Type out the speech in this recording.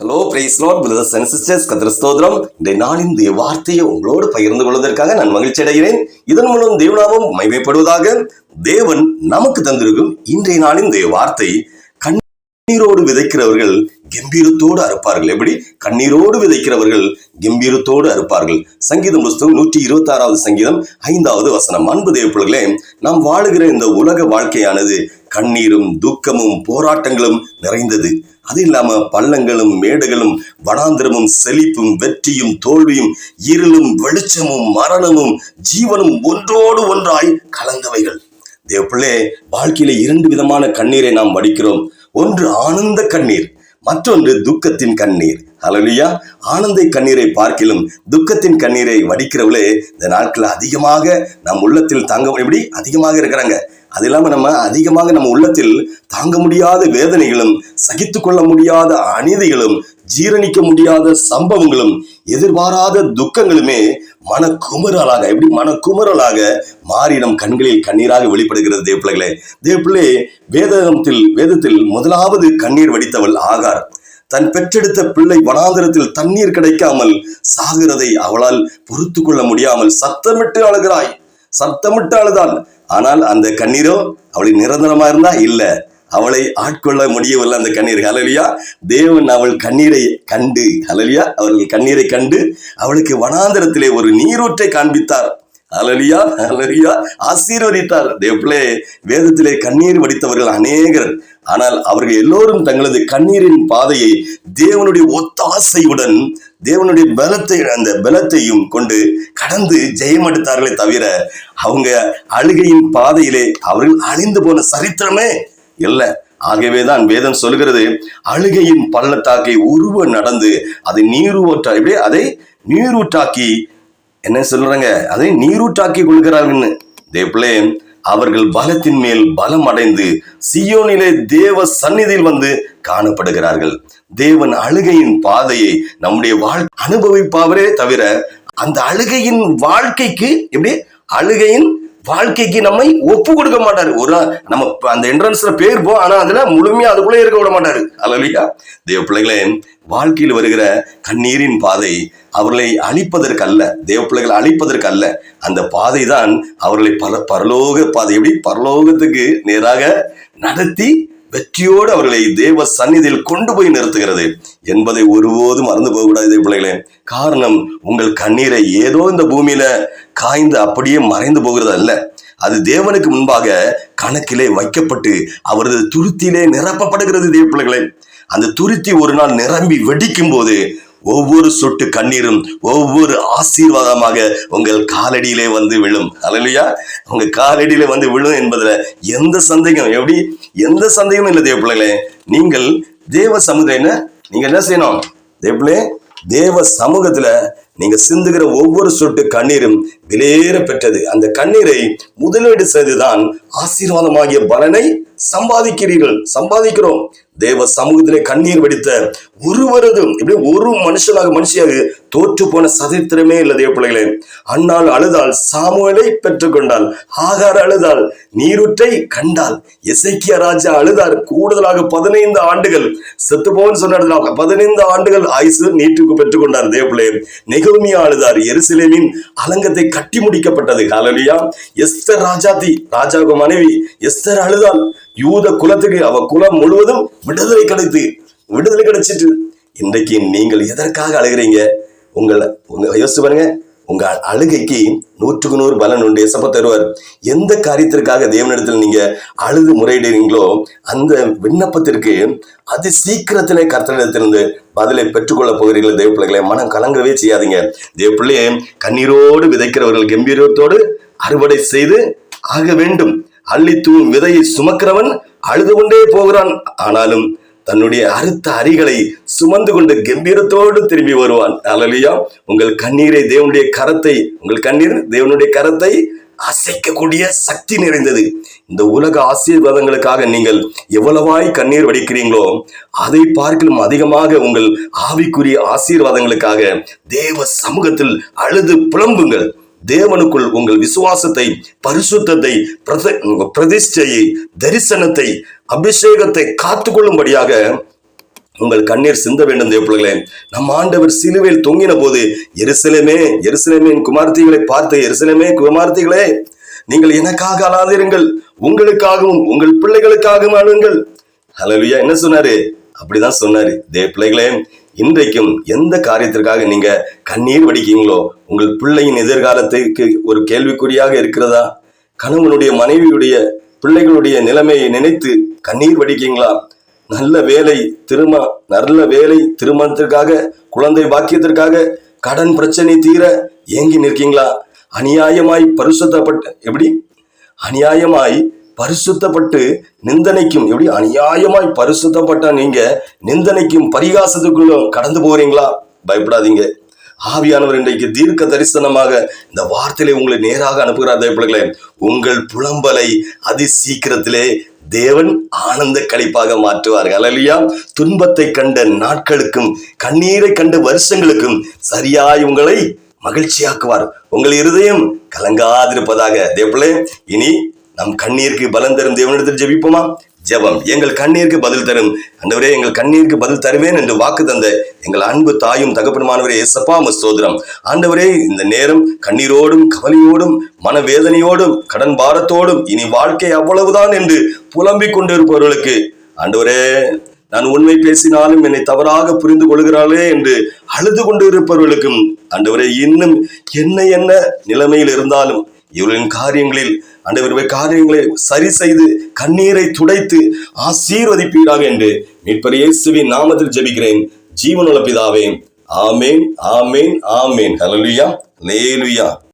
Hello praise Lord brothers and sisters கத்திர ஸ்தோத்திரம். இந்த நாளின் தேவ வார்த்தையை உங்களோடு பகிர்ந்து கொள்வதற்காக நான் மகிழ்ச்சி அடைகிறேன். இதன் மூலம் தேவநாமம் மைமைப்படுவதாக தேவன் நமக்கு தந்திருக்கும் இன்றைய நாளின் தேவ வார்த்தை. கண்ணீரோடு விதைக்கிறவர்கள் கம்பீரத்தோடு அறுப்பார்கள். எப்படி? கண்ணீரோடு விதைக்கிறவர்கள் கம்பீரத்தோடு அறுப்பார்கள். சங்கீதம் புஸ்தகம் நூற்றி இருபத்தி ஆறாவது சங்கீதம் ஐந்தாவது வசனம். அன்பு தேவப்பிள்ளைகளே நாம் வாழுகிற இந்த உலக வாழ்க்கையானது கண்ணீரும் துக்கமும் போராட்டங்களும் நிறைந்தது. அது இல்லாம பள்ளங்களும் மேடுகளும் வனாந்திரமும் செழிப்பும் வெற்றியும் தோல்வியும் இருளும் வெளிச்சமும் மரணமும் ஜீவனும் ஒன்றோடு ஒன்றாய் கலந்தவைகள். தேவப்பிள்ளே வாழ்க்கையில இரண்டு விதமான கண்ணீரை நாம் வடிக்கிறோம். ஒன்று ஆனந்த கண்ணீர் மற்றொன்று துக்கத்தின் கண்ணீர். அலலியா ஆனந்த கண்ணீரை பார்க்கிலும் துக்கத்தின் கண்ணீரை வடிக்கிறவளே இந்த நாட்கள் அதிகமாக நம் உள்ளத்தில் தாங்க எப்படி? அதிகமாக இருக்கிறாங்க. அது இல்லாமல் நம்ம அதிகமாக நம்ம உள்ளத்தில் தாங்க முடியாத வேதனைகளும் சகித்து கொள்ள முடியாத அநீதிகளும் ஜீரணிக்க முடியாத சம்பவங்களும் எதிர்பாராத துக்கங்களுமே மனக்குமுறலாக எப்படி மனக்குமுறலாக மாறி நம் கண்களில் கண்ணீராக வெளிப்படுகிறது தேவப்பிள்ளைகளே? தேவப்பிள்ளை வேதத்தில் வேதத்தில் முதலாவது கண்ணீர் வடித்தவள் ஆகார். தன் பெற்றெடுத்த பிள்ளை வனாந்திரத்தில் தண்ணீர் கிடைக்காமல் சாகிறதை அவளால் பொறுத்து கொள்ள முடியாமல் சத்தமிட்டு அழுகிறாய். சத்தமிட்டு அழுதாள் ஆனால் அந்த கண்ணீரோ அவளின் நிரந்தரமா இருந்தா? இல்லை. அவளை ஆட்கொள்ள முடியவில்லை அந்த கண்ணீர். ஹலலியா தேவன் அவள் கண்ணீரை கண்டு ஹலலியா அவர்கள் கண்ணீரை கண்டு அவளுக்கு வனாந்திரத்திலே ஒரு நீரூற்றை காண்பித்தார். அலலியா அலலியா ஆசீர்வதித்தார். தேவ்ளே வேதத்திலே கண்ணீர் வடித்தவர்கள் அநேகர். ஆனால் அவர்கள் எல்லோரும் தங்களது கண்ணீரின் பாதையை தேவனுடைய ஒத்தாசையுடன் தேவனுடைய பலத்தை அந்த பலத்தையும் கொண்டு கடந்து ஜெயமெடுத்தார்களே தவிர அவங்க அழுகையின் பாதையிலே அவர்கள் அழிந்து போன சரித்திரமே இல்லை. ஆகவேதான் வேதம் சொல்கிறது அழுகையின் பள்ளத்தாக்கை உருவ நடந்து அதை நீரூற்ற இப்படியே அதை நீரூற்றாக்கி என்ன சொல்றாங்க? அதை நீரூற்றாக்கி கொள்கிறார்கள்னு அவர்கள் பலத்தின் மேல் பலம் அடைந்து சியோனிலே தேவ சந்நிதியில் வந்து காணப்படுகிறார்கள். தேவன் அழுகையின் பாதையை நம்முடைய வாழ் அனுபவிப்பாவரே தவிர அந்த அழுகையின் வாழ்க்கைக்கு எப்படி? அழுகையின் வாழ்க்கைக்கு நம்மை ஒப்பு கொடுக்க மாட்டாரு. ஒரு நாள் நம்ம அந்த என்ட்ரன்ஸ்ல போயிருப்போம் ஆனா அதுல முழுமையா அதுக்குள்ளே இருக்க விட மாட்டாரு. அலலியா தேவ பிள்ளைகளே வாழ்க்கையில் வருகிற கண்ணீரின் பாதை அவர்களை அழிப்பதற்கு அல்ல தேவ பிள்ளைகளை அழிப்பதற்கு அல்ல அந்த பாதை தான் அவர்களை பல பரலோக பாதை. எப்படி? பரலோகத்துக்கு நேராக நடத்தி வெற்றியோடு அவர்களை தேவ சந்நிதியில் கொண்டு போய் நிறுத்துகிறது என்பதை ஒருபோதும் மறந்து போகக்கூடாது பிள்ளைகளே. காரணம் உங்கள் கண்ணீரை ஏதோ இந்த பூமியில காய்ந்து அப்படியே மறைந்து போகிறது அல்ல. அது தேவனுக்கு முன்பாக கணக்கிலே வைக்கப்பட்டு அவரது துருத்தியிலே நிரப்பப்படுகிறது தேவ பிள்ளைகளே. அந்த துருத்தி ஒரு நாள் நிரம்பி வெடிக்கும் போது ஒவ்வொரு சொட்டு கண்ணீரும் ஒவ்வொரு ஆசீர்வாதமாக உங்கள் காலடியிலே வந்து விழும். அலையா உங்க காலடியில வந்து விழும் என்பதுல எந்த சந்தேகம்? எப்படி? எந்த சந்தேகமும் இல்லை தேவ பிள்ளைகளே. நீங்கள் தேவ சமுதாயம் நீங்க என்ன செய்யணும்? தேவப்பிள்ளே தேவ சமூகத்துல நீங்க சிந்துகிற ஒவ்வொரு சொட்டு கண்ணீரும் விலையேற பெற்றது. அந்த கண்ணீரை முதலீடு செய்துதான் ஆசீர்வாதமாகிய பலனை சம்பாதிக்கிறீர்கள். சம்பாதிக்கிறோம். தேவ சமூகத்திலே கண்ணீர் வெடித்த ஒருவரதும் இப்படி ஒரு மனுஷனாக மனுஷியாக தோற்று போன சதித்திரமே இல்லை தேவ பிள்ளைகளே. அண்ணாள் அழுதால் சாமுவலை பெற்றுக்கொண்டால் ஆகார் அழுதால் நீருற்றை கண்டால் இசைக்கிய ராஜா அழுதார். கூடுதலாக பதினைந்து ஆண்டுகள் செத்துப்போன்னு சொன்ன பதினைந்து ஆண்டுகள் ஆயுசு நீட்டுக்கு பெற்றுக்கொண்டார் தேவப்பிள்ளை நெகோமியா அழுதார் எருசலேமின் அலங்கத்தை கட்டி முடிக்கப்பட்டது. காலலியா எஸ்தர் ராஜாதி ராஜாவுக்கு மனைவி எஸ்தர் அழுதாள். யூத குலத்துக்கு அவ குலம் முழுவதும் விடுதலை கிடைத்து விடுதலை கிடைச்சிட்டு இன்றைக்கு நீங்கள் எதற்காக அழுகிறீங்க? உங்களை உங்க யோசிச்சு பாருங்க. உங்க அழுகைக்கு நூற்றுக்கு நூறு பலன் உண்டு. எசப்ப தருவார். எந்த காரியத்திற்காக தேவனிடத்தில் நீங்க அழுது முறையிடுறீங்களோ அந்த விண்ணப்பத்திற்கு அதி சீக்கிரத்திலே கர்த்தனிடத்திலிருந்து பதிலை பெற்றுக்கொள்ள போகிறீர்கள். தேவ பிள்ளைகளை மனம் கலங்கவே செய்யாதீங்க. தேவ பிள்ளையே கண்ணீரோடு விதைக்கிறவர்கள் கம்பீரத்தோடு அறுவடை செய்து ஆக வேண்டும். அள்ளித்தூவும் விதையை சுமக்கிறவன் அழுது கொண்டே போகிறான். ஆனாலும் தன்னுடைய அறுத்த அரிகளை சுமந்து கொண்டு கம்பீரத்தோடு திரும்பி வருவான். அலலியா உங்கள் கண்ணீரை தேவனுடைய கரத்தை உங்கள் கண்ணீர் தேவனுடைய கரத்தை அசைக்கக்கூடிய சக்தி நிறைந்தது. இந்த உலக ஆசீர்வாதங்களுக்காக நீங்கள் எவ்வளவாய் கண்ணீர் வடிக்கிறீங்களோ அதை பார்க்கலும் அதிகமாக உங்கள் ஆவிக்குரிய ஆசீர்வாதங்களுக்காக தேவ சமூகத்தில் அழுது புலம்புங்கள். தேவனுக்குள் உங்கள் விசுவாசத்தை பரிசுத்தத்தை பிரதிஷ்டையை தரிசனத்தை அபிஷேகத்தை காத்துக்கொள்ளும்படியாக உங்கள் கண்ணீர் சிந்த வேண்டும் தேவப்பிள்ளைகளே. நம் ஆண்டவர் சிலுவையில் தொங்கின போது எருசலமே எருசலமே என் குமார்த்திகளை பார்த்து எருசலமே குமார்த்திகளே நீங்கள் எனக்காக அழாதிருங்கள் உங்களுக்காகவும் உங்கள் பிள்ளைகளுக்காகவும் அழுங்கள். ஹலோ என்ன சொன்னாரு? அப்படிதான் சொன்னாரு. தேவ பிள்ளைகளே இன்றைக்கும் எந்த காரியத்திற்காக நீங்க கண்ணீர் வடிக்கீங்களோ உங்கள் பிள்ளையின் எதிர்காலத்திற்கு ஒரு கேள்விக்குறியாக இருக்கிறதா? கணவனுடைய மனைவியுடைய பிள்ளைகளுடைய நிலைமையை நினைத்து கண்ணீர் வடிக்கீங்களா நல்ல வேலை திரும நல்ல வேலை திருமணத்திற்காக குழந்தை பாக்கியத்திற்காக கடன் பிரச்சனை தீர ஏங்கி நிற்கீங்களா அநியாயமாய் பரிசுத்தப்பட்ட எப்படி? அநியாயமாய் பரிசுத்தப்பட்டு நிந்தனைக்கும் எப்படி அநியாயமாய் பரிசுத்தப்பட்ட நீங்க நிந்தனைக்கும் பரிகாசத்துக்குள்ளும் கடந்து போறீங்களா? பயப்படாதீங்க. ஆவியானவர் இன்றைக்கு தீர்க்க தரிசனமாக இந்த வார்த்தையிலே உங்களை நேராக அனுப்புகிறார் தேவப்பிள்ளைகளே உங்கள் புலம்பலை அதி சீக்கிரத்திலே தேவன் ஆனந்த கழிப்பாக மாற்றுவார்கள் அல்லையா துன்பத்தை கண்ட நாட்களுக்கும் கண்ணீரை கண்ட வருஷங்களுக்கும் சரியாய் உங்களை மகிழ்ச்சியாக்குவார். உங்கள் இருதயம் கலங்காதிருப்பதாக. தேவப்பிள்ளை இனி நம் கண்ணீருக்கு பலம் தரும் தேவனிடத்தில் ஜெபிப்போமா? ஜெபம். எங்கள் கண்ணீருக்கு பதில் தரும். அண்டவரே எங்கள் கண்ணீருக்கு பதில் தருவேன் என்று வாக்கு தந்த எங்கள் அன்பு தாயும் தகப்பனுமானவரே எசப்பா சோதரம் ஆண்டவரே இந்த நேரம் கண்ணீரோடும் கவலையோடும் மனவேதனையோடும் கடன் பாரத்தோடும் இனி வாழ்க்கை அவ்வளவுதான் என்று புலம்பிக் கொண்டிருப்பவர்களுக்கு ஆண்டவரே நான் உண்மை பேசினாலும் என்னை தவறாக புரிந்து கொள்கிறாளே என்று அழுது கொண்டு இருப்பவர்களுக்கும் ஆண்டவரே இன்னும் என்ன என்ன நிலைமையில் இருந்தாலும் இவர்களின் காரியங்களில் ஆண்டவருடைய காரியங்களை சரி செய்து கண்ணீரை துடைத்து ஆசீர்வதிப்பீராக என்று மீட்பர் இயேசுவின் நாமத்தில் ஜெபிக்கிறேன். ஜீவனுள்ள பிதாவே ஆமேன் ஆமேன் ஆமேன். ஹலலுயா லேலுயா